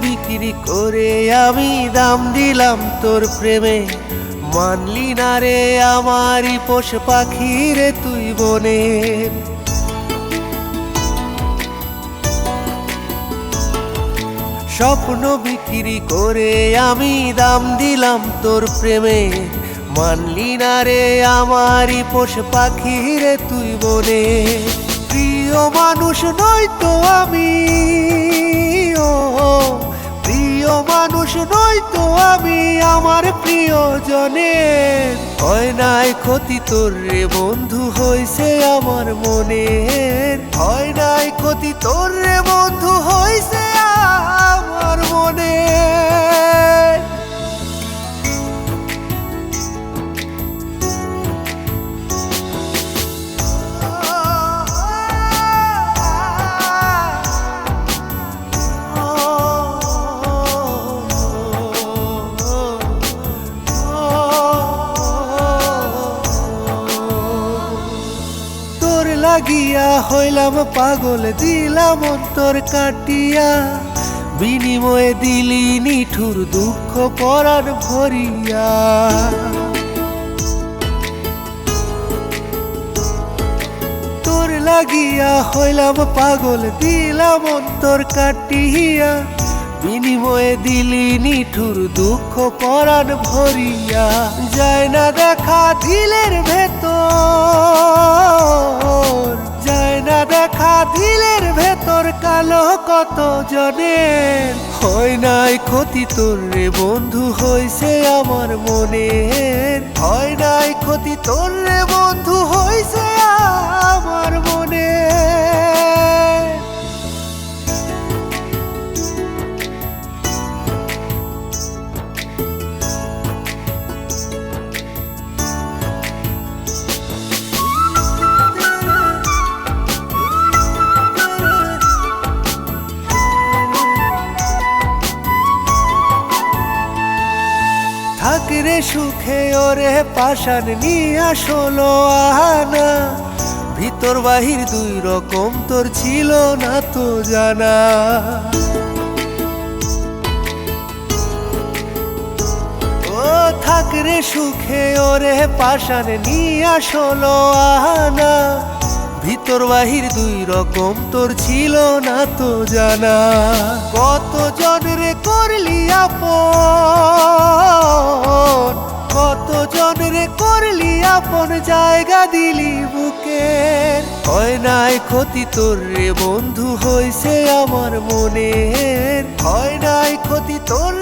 বিক্রি করে আমি দাম দিলাম তোর প্রেমে। মানলি না রে আমারই পোষ পাখি রে তুই বনের স্বপ্ন বিক্রি করে আমি দাম দিলাম তোর প্রেমে। মানলি না রে আমারই পোষ পাখি রে তুই বনে। প্রিয় মানুষ নই তো আমি। ও প্রিয় মানুষ নই তো আমি আমার প্রিয়জনের হয় নাই ক্ষতি তোর রে বন্ধু হয়েছে আমার মনের। হয় নাই ক্ষতি তোর রে বন্ধু লাগিয়া হইলাম পাগল, দিলাম অন্তর কাটিয়া। বিনিময়ে দিলি নিঠুর দুঃখ পরাণ ভরিয়া। তোর লাগিয়া হইলাম পাগল, দিলাম অন্তর কাটিয়া। বিনিময়ে দিলি নিঠুর দুঃখ পরাণ ভরিয়া। যায় না দেখা দিলের ভেতর ভেতর কত জনের হয় নাই ক্ষতি তোর রে বন্ধু হয়েছে আমার মনের। হয় নাই ক্ষতি তোর রে থাকরে সুখে ওরে পাশান নিয়া ষোলো আহানা ভিতর বাহির দুই রকম তোর ছিল না তো জানা। ও থাকরে সুখে ওরে পাশান নিয়া ষোলো আহানা ভিতর বাহির দুই রকম তোর ছিল না তো জানা। কত রে করলি আপন? রে আপন জায়গা দিলি বুকে। হয় নাই ক্ষতি তোর রে বন্ধু হয়েছে আমার মনের। হয় নাই ক্ষতি তোর